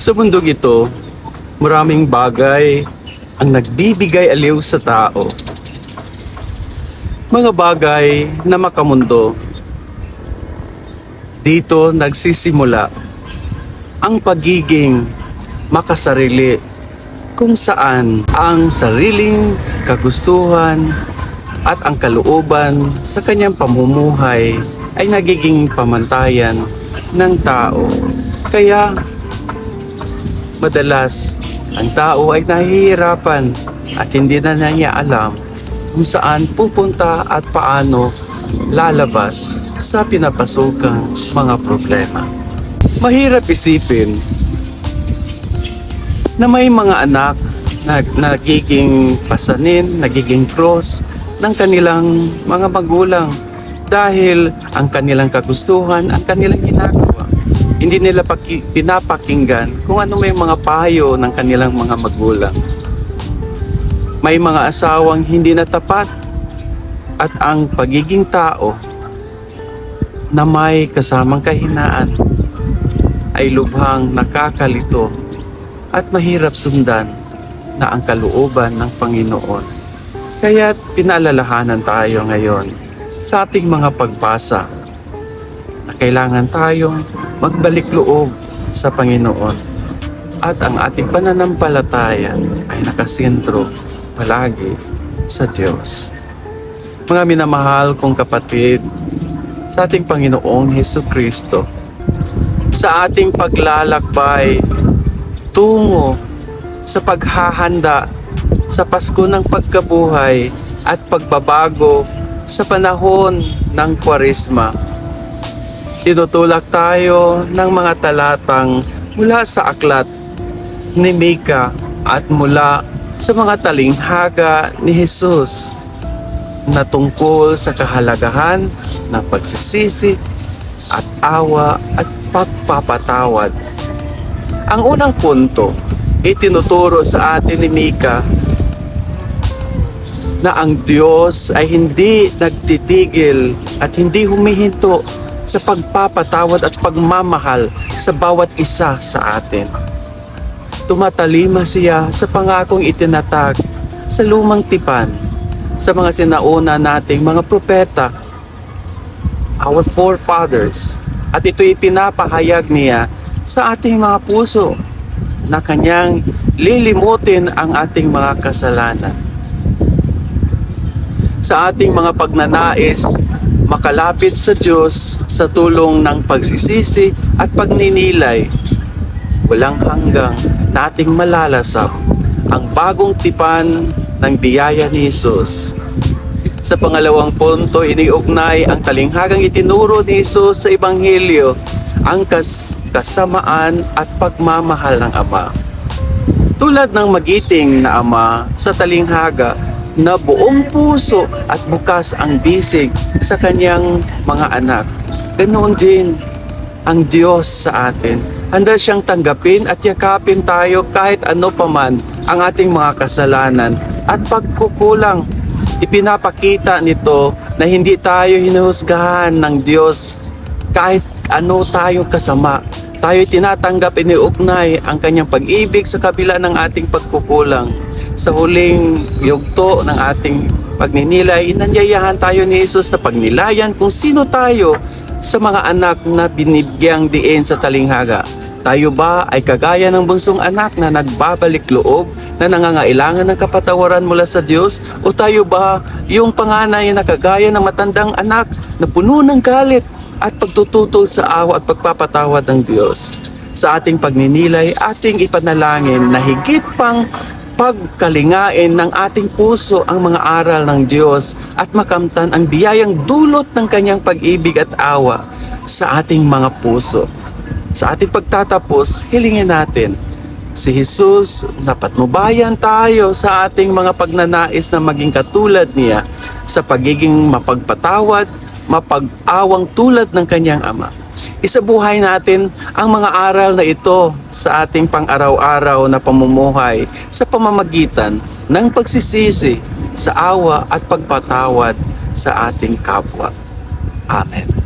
Sa mundong ito, maraming bagay ang nagbibigay aliw sa tao. Mga bagay na makamundo. Dito nagsisimula ang pagiging makasarili kung saan ang sariling kagustuhan at ang kalooban sa kanyang pamumuhay ay nagiging pamantayan ng tao. Kaya madalas ang tao ay nahihirapan at hindi na niya alam kung saan pupunta at paano lalabas sa pinapasukang mga problema. Mahirap isipin na may mga anak na nagiging pasanin, nagiging cross ng kanilang mga magulang dahil ang kanilang kagustuhan, ang kanilang ginagawa. Hindi nila paki- pinapakinggan kung ano may mga payo ng kanilang mga magulang. May mga asawang hindi na tapat at ang pagiging tao na may kasamang kahinaan ay lubhang nakakalito at mahirap sundan na ang kalooban ng Panginoon. Kaya pinaalalahanan tayo ngayon sa ating mga pagbasa na kailangan tayong magbalik loob sa Panginoon at ang ating pananampalataya ay nakasentro palagi sa Diyos. Mga minamahal kong kapatid, sa ating Panginoong Heso Kristo, sa ating paglalakbay tungo sa paghahanda sa Pasko ng pagkabuhay at pagbabago sa panahon ng Kwaresma. Tinutulak tayo ng mga talatang mula sa aklat ni Mika at mula sa mga talinghaga ni Jesus na tungkol sa kahalagahan ng pagsisisi at awa at pagpapatawad. Ang unang punto, itinuturo sa atin ni Mika na ang Diyos ay hindi nagtitigil at hindi humihinto sa pagpapatawad at pagmamahal sa bawat isa sa atin. Tumatalima siya sa pangakong itinatag sa lumang tipan sa mga sinauna nating mga propeta, our forefathers, at ito'y pinapahayag niya sa ating mga puso na kanyang lilimutin ang ating mga kasalanan. Sa ating mga pagnanais, makalapit sa Diyos sa tulong ng pagsisisi at pagninilay, walang hanggang nating malalasap ang bagong tipan ng biyaya ni Jesus. Sa pangalawang punto, iniugnay ang talinghagang itinuro ni Jesus sa Ebanghelyo, ang kas kasamaan at pagmamahal ng Ama. Tulad ng magiting na Ama sa talinghaga na buong puso at bukas ang bisig sa kanyang mga anak. Ganoon din ang Diyos sa atin. Handa siyang tanggapin at yakapin tayo kahit ano paman ang ating mga kasalanan at pagkukulang. Ipinapakita nito na hindi tayo hinuhusgahan ng Diyos kahit ano tayong kasama. Tayo tinatanggap iniugnay ang kanyang pag-ibig sa kabila ng ating pagkukulang. Sa huling yugto ng ating pagninilay, inanyayahan tayo ni Jesus na pagnilayan kung sino tayo sa mga anak na binigyang diin sa talinghaga. Tayo ba ay kagaya ng bunsong anak na nagbabalik loob na nangangailangan ng kapatawaran mula sa Diyos? O tayo ba yung panganay na kagaya ng matandang anak na puno ng galit at pagtututol sa awa at pagpapatawad ng Diyos? Sa ating pagninilay, ating ipanalangin na higit pang pagkalingain ng ating puso ang mga aral ng Diyos at makamtan ang biyayang dulot ng kanyang pag-ibig at awa sa ating mga puso. Sa ating pagtatapos, hilingin natin si Jesus na tayo sa ating mga pagnanais na maging katulad niya sa pagiging mapagpatawad, mapag-awang tulad ng kanyang ama. Isabuhay natin ang mga aral na ito sa ating pang-araw-araw na pamumuhay sa pamamagitan ng pagsisisi sa awa at pagpatawad sa ating kapwa. Amen.